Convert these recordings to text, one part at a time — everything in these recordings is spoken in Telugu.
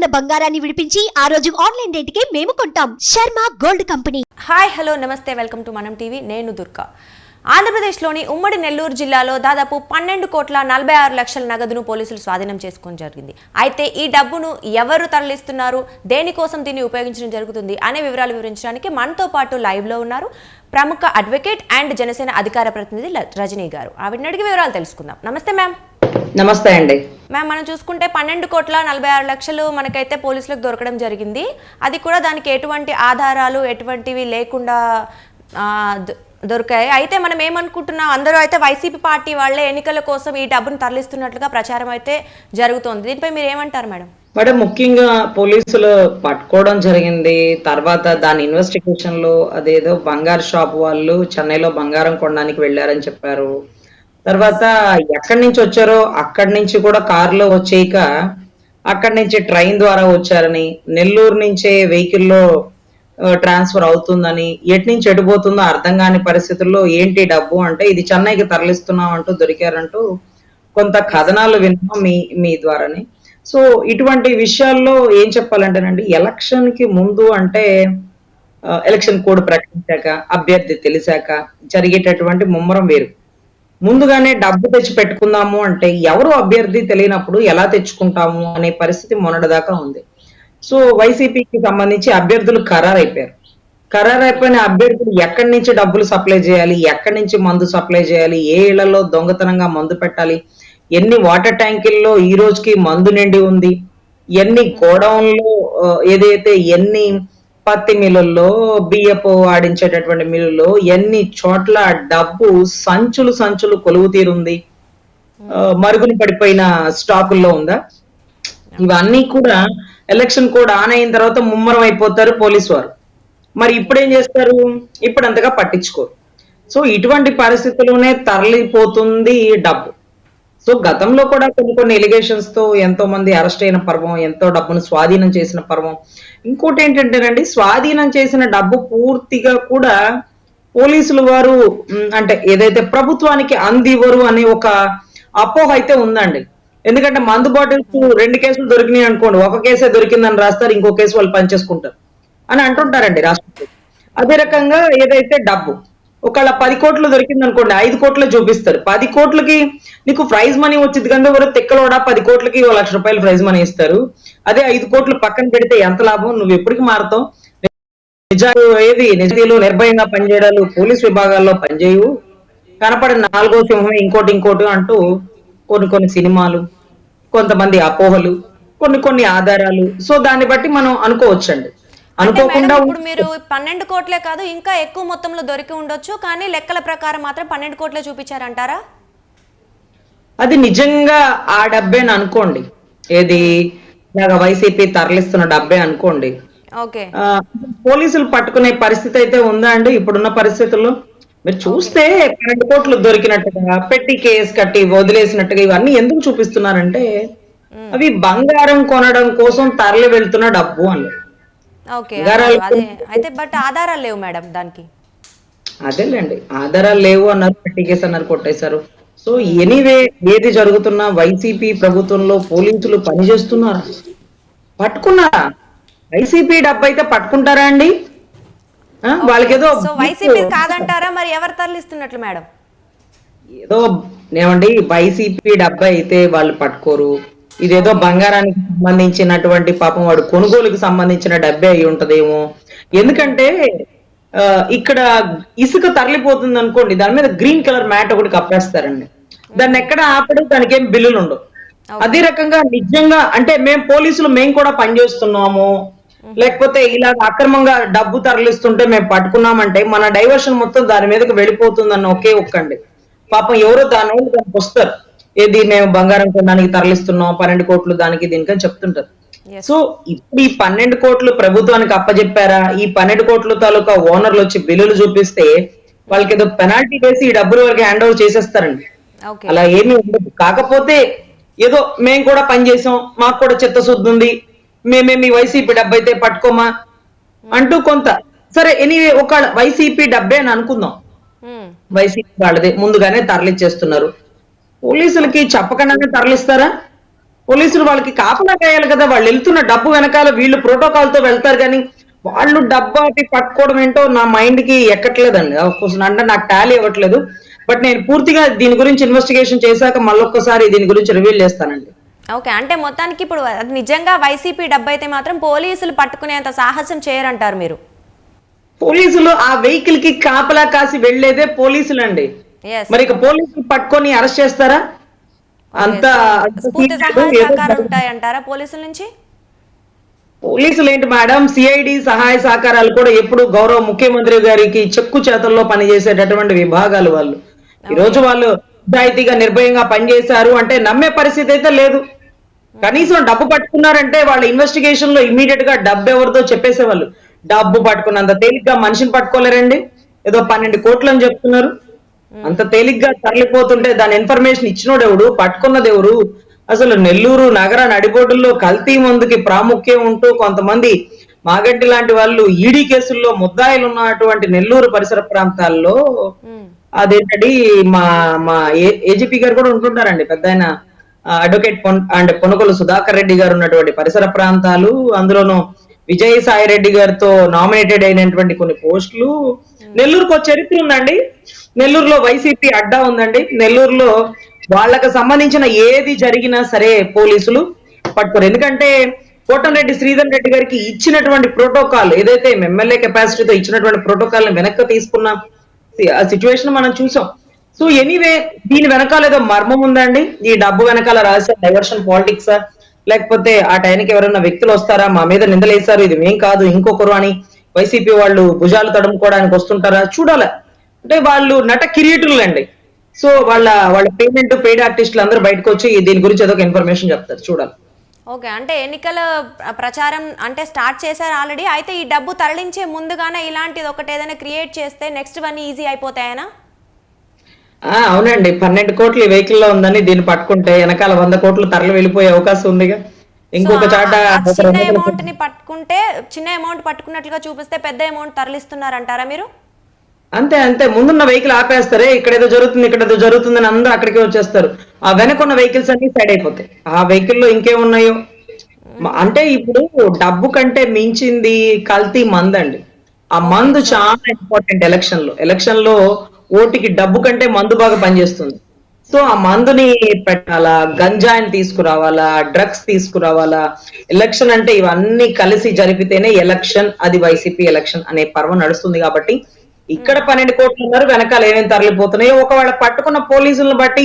ఉన్న బంగారాన్ని విడిపించి ఆ రోజు ఆన్లైన్ రేటుకే మేము కొంటాం. Sharma gold company. Hi hello నమస్తే వెల్కమ్ టు మనం టీవీ. నేను దుర్గా. ఆంధ్రప్రదేశ్లోని ఉమ్మడి నెల్లూరు జిల్లాలో దాదాపు పన్నెండు కోట్ల నలభై ఆరు లక్షల నగదును పోలీసులు స్వాధీనం చేసుకోవడం జరిగింది. అయితే ఈ డబ్బును ఎవరు తరలిస్తున్నారు? దేనికోసం దీన్ని ఉపయోగించడం జరుగుతుంది? అనే వివరాలు వివరించడానికి మనతో పాటు లైవ్లో ఉన్నారు ప్రముఖ అడ్వకేట్ అండ్ జనసేన అధికార ప్రతినిధి రజనీ గారు. ఆవిడని అడిగి వివరాలు తెలుసుకుందాం. నమస్తే మ్యామ్. నమస్తే అండి. మ్యామ్ మనం చూసుకుంటే పన్నెండు కోట్ల నలభై ఆరు లక్షలు మనకైతే పోలీసులకు దొరకడం జరిగింది. అది కూడా దానికి ఎటువంటి ఆధారాలు ఎటువంటివి లేకుండా దొరికాయి. అయితే మనం ఏమనుకుంటున్నాం? అందరూ అయితే వైసీపీ పార్టీ వాళ్ళే ఎన్నికల కోసం ఈ డబ్బును తరలిస్తున్నట్లుగా ప్రచారం అయితే జరుగుతోంది. దీనిపై మీరు ఏమంటారు మేడం? మేడం ముఖ్యంగా పోలీసులు పట్టుకోవడం జరిగింది. తర్వాత దాని ఇన్వెస్టిగేషన్లో అదేదో బంగారు షాప్ వాళ్ళు చెన్నైలో బంగారం కొనడానికి వెళ్ళారని చెప్పారు. తర్వాత ఎక్కడి నుంచి వచ్చారో అక్కడి నుంచి కూడా కారులో వచ్చేయక అక్కడి నుంచి ట్రైన్ ద్వారా వచ్చారని నెల్లూరు నుంచే వెహికల్లో ట్రాన్స్ఫర్ అవుతుందని ఎటు నుంచి ఎటుపోతుందో అర్థం కాని పరిస్థితుల్లో ఏంటి డబ్బు అంటే ఇది చెన్నైకి తరలిస్తున్నాం అంటూ దొరికారంటూ కొంత కథనాలు విన్నాం మీ మీ ద్వారానే. సో ఇటువంటి విషయాల్లో ఏం చెప్పాలంటేనండి ఎలక్షన్కి ముందు అంటే ఎలక్షన్ కోడ్ ప్రకటించాక అభ్యర్థి తెలిసాక జరిగేటటువంటి ముమ్మరం వేరు. ముందుగానే డబ్బు తెచ్చి పెట్టుకుందాము అంటే ఎవరు అభ్యర్థి తెలియనప్పుడు ఎలా తెచ్చుకుంటాము అనే పరిస్థితి మొన్నటిదాకా ఉంది. సో వైసీపీకి సంబంధించి అభ్యర్థులు ఖరారైపోయారు. ఖరారైపోయిన అభ్యర్థులు ఎక్కడి నుంచి డబ్బులు సప్లై చేయాలి ఎక్కడి నుంచి మందు సప్లై చేయాలి ఏ ఇళ్ళలో దొంగతనంగా మందు పెట్టాలి ఎన్ని వాటర్ ట్యాంకుల్లో ఈ రోజుకి మందు నిండి ఉంది ఎన్ని గోడౌన్లో ఏదైతే ఎన్ని పత్తి మిల్లుల్లో బియ్యపు ఆడించేటటువంటి మిల్లుల్లో ఎన్ని చోట్ల డబ్బు సంచులు సంచులు కొలువు తీరుంది? ఆ, మరుగున పడిపోయిన స్టాకుల్లో ఉందా? ఇవన్నీ కూడా ఎలక్షన్ కోడ్ ఆన్ అయిన తర్వాత ముమ్మరం అయిపోతారు పోలీసు వారు. మరి ఇప్పుడు ఏం చేస్తారు? ఇప్పుడు అంతగా పట్టించుకోరు. సో ఇటువంటి పరిస్థితుల్లోనే తరలిపోతుంది డబ్బు. సో గతంలో కూడా కొన్ని కొన్ని ఎలిగేషన్స్తో ఎంతో మంది అరెస్ట్ అయిన పర్వం ఎంతో డబ్బును స్వాధీనం చేసిన పర్వం. ఇంకోటి ఏంటంటేనండి స్వాధీనం చేసిన డబ్బు పూర్తిగా కూడా పోలీసులు వారు అంటే ఏదైతే ప్రభుత్వానికి అందివ్వరు అనే ఒక అపోహ అయితే ఉందండి. ఎందుకంటే మందు బాటిల్స్ రెండు కేసులు దొరికినాయి అనుకోండి ఒక కేసే దొరికిందని రాస్తారు ఇంకో కేసు వాళ్ళు పనిచేసుకుంటారు అని అంటుంటారండి రాష్ట్రపతి అదే రకంగా ఏదైతే డబ్బు ఒకవేళ పది కోట్లు దొరికింది అనుకోండి ఐదు కోట్లు చూపిస్తారు. పది కోట్లకి నీకు ప్రైజ్ మనీ వచ్చింది కానీ ఎవరు తెక్కలోడా? పది కోట్లకి ఓ లక్ష రూపాయలు ప్రైజ్ మనీ ఇస్తారు. అదే ఐదు కోట్లు పక్కన పెడితే ఎంత లాభం? నువ్వు ఎప్పటికి మారుతావు? నిజాలు ఏది? నిజాలు నిర్భయంగా పనిచేయడాలు పోలీస్ విభాగాల్లో పనిచేయవు. కనపడిన నాలుగో సింహం ఇంకోటి ఇంకోటి అంటూ కొన్ని కొన్ని సినిమాలు కొంతమంది అపోహలు కొన్ని కొన్ని ఆధారాలు. సో దాన్ని బట్టి మనం అనుకోవచ్చండి. అనుకోకుండా ఇప్పుడు మీరు పన్నెండు కోట్లే కాదు ఇంకా ఎక్కువ మొత్తంలో దొరికి ఉండొచ్చు కానీ లెక్కల ప్రకారం మాత్రం పన్నెండు కోట్లే చూపించారంటారా? అది నిజంగా ఆ డబ్బేని అనుకోండి. ఏది వైసీపీ తరలిస్తున్న డబ్బే అనుకోండి. పోలీసులు పట్టుకునే పరిస్థితి అయితే ఉందా అండి? ఇప్పుడున్న పరిస్థితుల్లో మీరు చూస్తే పన్నెండు కోట్లు దొరికినట్టుగా పెట్టి కేసు కట్టి వదిలేసినట్టుగా ఇవన్నీ ఎందుకు చూపిస్తున్నారంటే అవి బంగారం కొనడం కోసం తరలి వెళ్తున్న డబ్బు అని ఓకే అయితే బట్ ఆధారాలు లేవు మేడం దానికి. అదేలేండి ఆధారాలు లేవు అన్నారు పెట్టి కేసు అన్నారు కొట్టేశారు. సో ఎనీవే ఏది జరుగుతున్నా వైసీపీ ప్రభుత్వంలో పోలీసులు పనిచేస్తున్నారా? పట్టుకున్నారా? వైసీపీ డబ్బు అయితే పట్టుకుంటారా అండి? వాళ్ళకేదో వైసీపీ కాదంటారా? మరి ఎవరు తరలిస్తున్నట్లు మేడం? ఏదో ఏమండి వైసీపీ డబ్బు అయితే వాళ్ళు పట్టుకోరు. ఇదేదో బంగారానికి సంబంధించినటువంటి పాపం వాడు కొనుగోలుకి సంబంధించిన డబ్బే అయి ఉంటదేమో. ఎందుకంటే ఇక్కడ ఇసుక తరలిపోతుంది అనుకోండి దాని మీద గ్రీన్ కలర్ మ్యాట్ ఒకటి కప్పేస్తారండి. దాన్ని ఎక్కడ ఆపడు దానికి ఏం బిల్లులు ఉండవు. అదే రకంగా నిజంగా అంటే మేము పోలీసులు మేము కూడా పనిచేస్తున్నాము లేకపోతే ఇలా అక్రమంగా డబ్బు తరలిస్తుంటే మేము పట్టుకున్నామంటే మన డైవర్షన్ మొత్తం దాని మీదకి వెళ్ళిపోతుందన్న ఒకే ఒక్కండి. పాపం ఎవరో దాని వాళ్ళు దానికి వస్తారు. ఏది మేము బంగారం కొనడానికి తరలిస్తున్నాం? పన్నెండు కోట్లు దానికి దీనికని చెప్తుంటారు. సో ఇప్పుడు ఈ పన్నెండు కోట్లు ప్రభుత్వానికి అప్పచెప్పారా ఈ పన్నెండు కోట్ల తాలూకా ఓనర్లు వచ్చి బిల్లులు చూపిస్తే వాళ్ళకి ఏదో పెనాల్టీ వేసి ఈ డబ్బులు వాళ్ళకి హ్యాండ్ ఓవర్ చేసేస్తారండి. అలా ఏమీ ఉండదు. కాకపోతే ఏదో మేము కూడా పనిచేసాం మాకు కూడా చిత్తశుద్ధి ఉంది మేమే మీ వైసీపీ డబ్బు అయితే పట్టుకోమా? అంటూ కొంత. సరే ఎనీవే ఒక వైసీపీ డబ్బే అని అనుకుందాం. మ్మ్. వైసీపీ వాళ్ళది ముందుగానే తరలిచ్చేస్తున్నారు. పోలీసులకి చెప్పకుండానే తరలిస్తారా? పోలీసులు వాళ్ళకి కాపలా కాయాలి కదా వాళ్ళు వెళ్తున్న డబ్బు వెనకాల వీళ్ళు ప్రోటోకాల్తో వెళ్తారు కానీ వాళ్ళు డబ్బు పట్టుకోవడం ఏంటో నా మైండ్కి ఎక్కట్లేదండి కోర్స్ అంటే నాకు టాలీ ఇవ్వట్లేదు బట్ నేను పూర్తిగా దీని గురించి ఇన్వెస్టిగేషన్ చేశాక మళ్ళొక్కసారి దీని గురించి రివీల్ చేస్తానండి. ఓకే అంటే మొత్తానికి ఇప్పుడు అది నిజంగా వైసీపీ డబ్బు అయితే మాత్రం పోలీసులు పట్టుకునేంత సాహసం చేయరంటారు మీరు? పోలీసులు ఆ వెహికల్కి కాపలా కాసి వెళ్ళేదే పోలీసులు అండి మరి ఇక పోలీసులు పట్టుకొని అరెస్ట్ చేస్తారా? అంత ఉంటాయంటారా పోలీసుల నుంచి? పోలీసులు ఏంటి మేడం సిఐడి సహాయ సహకారాలు కూడా ఎప్పుడు గౌరవ ముఖ్యమంత్రి గారికి చెక్కు చేతల్లో పనిచేసేటటువంటి విభాగాలు వాళ్ళు. ఈ రోజు వాళ్ళు నిజాయితీగా నిర్భయంగా పనిచేశారు అంటే నమ్మే పరిస్థితి అయితే లేదు. కనీసం డబ్బు పట్టుకున్నారంటే వాళ్ళ ఇన్వెస్టిగేషన్లో ఇమీడియట్గా డబ్బు ఎవరితో చెప్పేసేవాళ్ళు. డబ్బు పట్టుకున్నంత తేలిగ్గా మనిషిని పట్టుకోలేరండి. ఏదో పన్నెండు కోట్లు అని చెప్తున్నారు. అంత తేలిగ్గా తరలిపోతుంటే దాని ఇన్ఫర్మేషన్ ఇచ్చినోడు ఎవడు? పట్టుకున్నది ఎవరు? అసలు నెల్లూరు నగర నడిబొడ్డుల్లో కల్తీ మందుకి ప్రాముఖ్యం ఉంటూ కొంతమంది మాగడ్డి లాంటి వాళ్ళు ఈడీ కేసుల్లో ముద్దాయిలు ఉన్నటువంటి నెల్లూరు పరిసర ప్రాంతాల్లో మ్మ్. అదేంటండి మా మా ఏజీపీ గారు కూడా ఉంటుంటారండి పెద్ద ఆయన అడ్వకేట్ అండ్ పొనుగోలు సుధాకర్ రెడ్డి గారు ఉన్నటువంటి పరిసర ప్రాంతాలు అందులోనూ విజయ్ సాయి రెడ్డి గారితో నామినేటెడ్ అయినటువంటి కొన్ని పోస్టులు. నెల్లూరుకు ఒక చరిత్ర ఉందండి. నెల్లూరులో వైసీపీ అడ్డా ఉందండి. నెల్లూరులో వాళ్ళకి సంబంధించిన ఏది జరిగినా సరే పోలీసులు పట్టుకోరు. ఎందుకంటే కోటంరెడ్డి శ్రీధర్ రెడ్డి గారికి ఇచ్చినటువంటి ప్రోటోకాల్ ఏదైతే ఎమ్మెల్యే కెపాసిటీతో ఇచ్చినటువంటి ప్రోటోకాల్ని వెనక్కి తీసుకున్న సిచ్యువేషన్ మనం చూసాం. సో ఎనీవే దీని వెనకాల ఏదో మర్మం ఉందండి. ఈ డబ్బు వెనకాల రాసే డైవర్షన్ పాలిటిక్స్? లేకపోతే ఆ టైంకి ఎవరైనా వ్యక్తులు వస్తారా? మా మీద నిందలేశారు ఇది మేం కాదు ఇంకొకరు అని వైసీపీ వాళ్ళు భుజాలు తడుముకోవడానికి వస్తుంటారా? చూడాలి. అంటే వాళ్ళు నట కిరీటులు అండి సో వాళ్ళ వాళ్ళ పేమెంట్ పెయిడ్ ఆర్టిస్టులు అందరూ బయటకు వచ్చి దీని గురించి ఏదో ఒక ఇన్ఫర్మేషన్ చెప్తారు. చూడాలి. ఓకే అంటే ఎన్నికల ప్రచారం అంటే స్టార్ట్ చేశారు ఆల్రెడీ. అయితే ఈ డబ్బు తరలించే ముందుగానే ఇలాంటిది ఒకటి ఏదైనా క్రియేట్ చేస్తే నెక్స్ట్ వన్ ఈజీ అయిపోతాయనా? అవునండి. పన్నెండు కోట్లు ఈ వెహికల్లో ఉందని దీన్ని పట్టుకుంటే వెనకాల వంద కోట్లు తరలి వెళ్ళిపోయే అవకాశం ఉందిగా. ఇంకొక చాట చిన్న అమౌంట్ని పట్టుకుంటే చిన్న అమౌంట్ పట్టుకున్నట్లుగా చూపిస్తే పెద్ద అమౌంట్ తరలిస్తున్నారంటారా మీరు? అంతే అంతే. ముందున్న వెహికల్ ఆపేస్తారే ఇక్కడ ఏదో జరుగుతుంది ఇక్కడ ఏదో జరుగుతుందని అందరూ అక్కడికే వచ్చేస్తారు. ఆ వెనకున్న వెహికల్స్ అన్ని సైడ్ అయిపోతాయి. ఆ వెహికల్లో ఇంకేమున్నాయో అంటే ఇప్పుడు డబ్బు కంటే మించింది కల్తీ మందు అండి ఆ మందు చాలా ఇంపార్టెంట్ ఎలక్షన్లో. ఎలక్షన్లో ఓటికి డబ్బు కంటే మందు బాగా పనిచేస్తుంది. సో ఆ మందుని పెట్టాలా? గంజాయిని తీసుకురావాలా? డ్రగ్స్ తీసుకురావాలా? ఎలక్షన్ అంటే ఇవన్నీ కలిసి జరిపితేనే ఎలక్షన్ అది వైసీపీ ఎలక్షన్ అనే పర్వం నడుస్తుంది కాబట్టి ఇక్కడ పన్నెండు కోట్లు ఉన్నారు వెనకాల ఏమేమి తరలిపోతున్నాయో ఒకవేళ పట్టుకున్న పోలీసులను బట్టి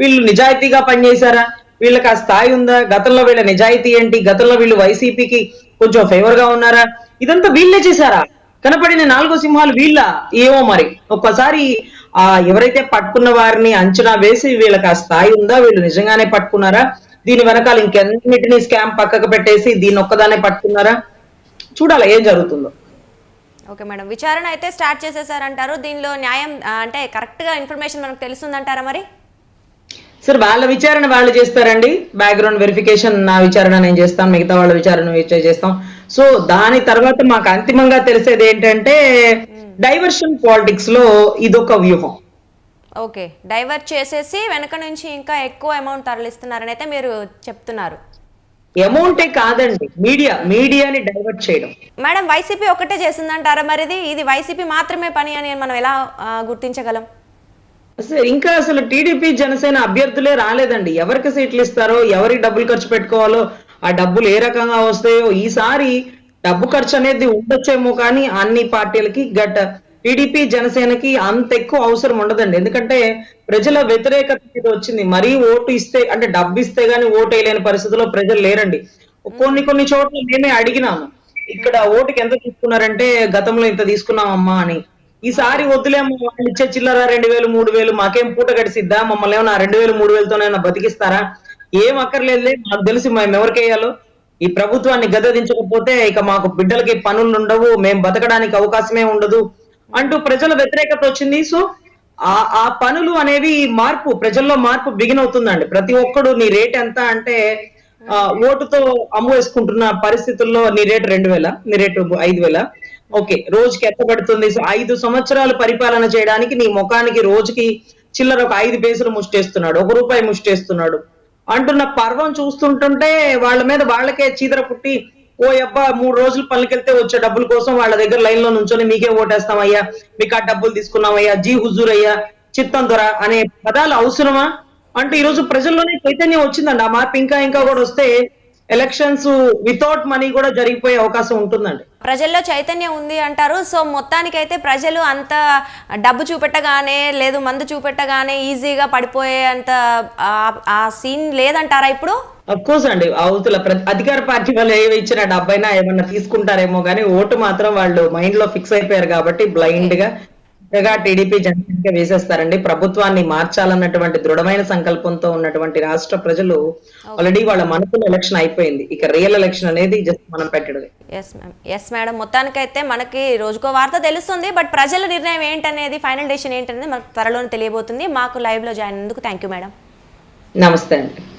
వీళ్ళు నిజాయితీగా పనిచేశారా? వీళ్ళకి ఆ స్థాయి ఉందా? గతంలో వీళ్ళ నిజాయితీ ఏంటి? గతంలో వీళ్ళు వైసీపీకి కొంచెం ఫేవర్గా ఉన్నారా? ఇదంతా వీళ్ళే చేశారా? కనపడిన నాలుగో సింహాలు వీళ్ళ. ఏమో మరి. ఒక్కసారి ఆ ఎవరైతే పట్టుకున్న వారిని అంచనా వేసి వీళ్ళకి ఆ స్థాయి ఉందా? వీళ్ళు నిజంగానే పట్టుకున్నారా? దీని వెనకాల ఇంకెన్నిటిని స్కామ్ పక్కకు పెట్టేసి దీన్ని ఒక్కదానే పట్టుకున్నారా? చూడాలి ఏం జరుగుతుందో. Okay madam. విచారణ అయితే స్టార్ట్ చేసేసారంటారు. దీనిలో న్యాయం అంటే కరెక్ట్గా ఇన్ఫర్మేషన్ మనకు తెలుస్తుందంటారా మరి? సార్ వాళ్ళ విచారణ వాళ్ళు చేస్తారండి. బ్యాక్గ్రౌండ్ వెరిఫికేషన్ నా విచారణ నేను చేస్తాను. మిగతా వాళ్ళ విచారణ విచ- చేస్తాం. సో దాని తర్వాత మాకు అంతిమంగా తెలిసేది ఏంటంటే డైవర్షన్ పాలిటిక్స్లో ఇదొక వ్యూహం. ఓకే. డైవర్ట్ చేసేసి వెనక నుంచి ఇంకా ఎక్కువ అమౌంట్ తరలిస్తున్నారని అయితే మీరు చెప్తున్నారు. అమౌంటే కాదండి. మీడియా మీడియాని డైవర్ట్ చేయడం. మేడం వైసీపీ ఒకటే చేసిందంటారా మరి ఇది వైసీపీ మాత్రమే పని అని మనం ఎలా గుర్తించగలం? ఇంకా అసలు టీడీపీ జనసేన అభ్యర్థులే రాలేదండి. ఎవరికి సీట్లు ఇస్తారో ఎవరికి డబ్బులు ఖర్చు పెట్టుకోవాలో ఆ డబ్బులు ఏ రకంగా వస్తాయో ఈసారి డబ్బు ఖర్చు అనేది ఉండొచ్చేమో కానీ అన్ని పార్టీలకి గట్ టీడీపీ జనసేనకి అంత ఎక్కువ అవసరం ఉండదండి. ఎందుకంటే ప్రజల వ్యతిరేకత మీద వచ్చింది. మరీ ఓటు ఇస్తే అంటే డబ్బు ఇస్తే గానీ ఓటు వేయలేని పరిస్థితిలో ప్రజలు లేరండి. కొన్ని కొన్ని చోట్ల నేనే అడిగినాము ఇక్కడ ఓటుకి ఎంత తీసుకున్నారంటే గతంలో ఇంత తీసుకున్నామమ్మా అని. ఈసారి వద్దులేమో వాళ్ళు ఇచ్చే చిల్లర రెండు వేలు మూడు వేలు మాకేం పూట గడిసిద్దా మమ్మల్ని ఏమన్నా రెండు వేలు మూడు వేలతోనైనా బతికిస్తారా? ఏం అక్కర్లేదు మాకు తెలిసి మేము ఎవరికి వేయాలో. ఈ ప్రభుత్వాన్ని గదదించకపోతే ఇక మాకు బిడ్డలకి పనులు ఉండవు మేము బతకడానికి అవకాశమే ఉండదు అంటూ ప్రజల వ్యతిరేకత వచ్చింది. సో ఆ ఆ పనులు అనేవి మార్పు ప్రజల్లో మార్పు బిగిన్ అవుతుందండి. ప్రతి ఒక్కడు నీ రేట్ ఎంత అంటే ఓటుతో అమ్ము వేసుకుంటున్న పరిస్థితుల్లో నీ రేటు రెండు వేల నీ రేటు ఐదు వేల. ఓకే రోజుకి ఎంత పడుతుంది? సో ఐదు సంవత్సరాలు పరిపాలన చేయడానికి నీ ముఖానికి రోజుకి చిల్లర ఒక ఐదు పేసులు ముష్టేస్తున్నాడు ఒక రూపాయి ముష్టేస్తున్నాడు. అంటున్న పర్వం చూస్తుంటుంటే వాళ్ళ మీద వాళ్ళకే చీదర పుట్టి ఓ అబ్బా మూడు రోజులు పనులకెళ్తే వచ్చే డబ్బుల కోసం వాళ్ళ దగ్గర లైన్లో నుంచొని మీకే ఓటేస్తామయ్యా మీకు ఆ డబ్బులు తీసుకున్నామయ్యా జీ హుజూర్ అయ్యా చిత్తం దొర అనే పదాలు అవసరమా? అంటే ఈ రోజు ప్రజల్లోనే చైతన్యం వచ్చిందండి. ఆ మార్పు ఇంకా ఇంకా కూడా వస్తే ఎలక్షన్స్ వితౌట్ మనీ కూడా జరిగిపోయే అవకాశం ఉంటుందండి. ప్రజల్లో చైతన్యం ఉంది అంటారు. సో మొత్తానికైతే ప్రజలు అంత డబ్బు చూపెట్టగానే లేదు మందు చూపెట్టగానే ఈజీగా పడిపోయే అంత ఆ- సీన్ లేదంటారా ఇప్పుడు? కోర్స్ అండి. అవతల అధికార పార్టీ వాళ్ళు ఏమి ఇచ్చిన డబ్బైనా ఏమన్నా తీసుకుంటారేమో కానీ ఓటు మాత్రం వాళ్ళు మైండ్లో ఫిక్స్ అయిపోయారు కాబట్టి బ్లైండ్గా చక్కగా టీడీపీ జనసేనకే వేసేస్తారండి. ప్రభుత్వాన్ని మార్చాలన్నటువంటి దృఢమైన సంకల్పంతో ఉన్నటువంటి రాష్ట్ర ప్రజలు ఆల్రెడీ వాళ్ళ మనసులో ఎలక్షన్ అయిపోయింది. ఇక రియల్ ఎలక్షన్ అనేది జస్ట్ మనం పెట్టడమే. ఎస్ మ్యామ్ ఎస్ మేడం మొత్తానికైతే మనకి రోజుకో వార్త తెలుస్తుంది బట్ ప్రజల నిర్ణయం ఏంటనేది ఫైనల్ డెసిషన్ ఏంటనేది మనకు త్వరలోనే తెలియబోతుంది. మాకు లైవ్లో జాయిన్ అయినందుకు థ్యాంక్ యూ మేడం నమస్తే అండి.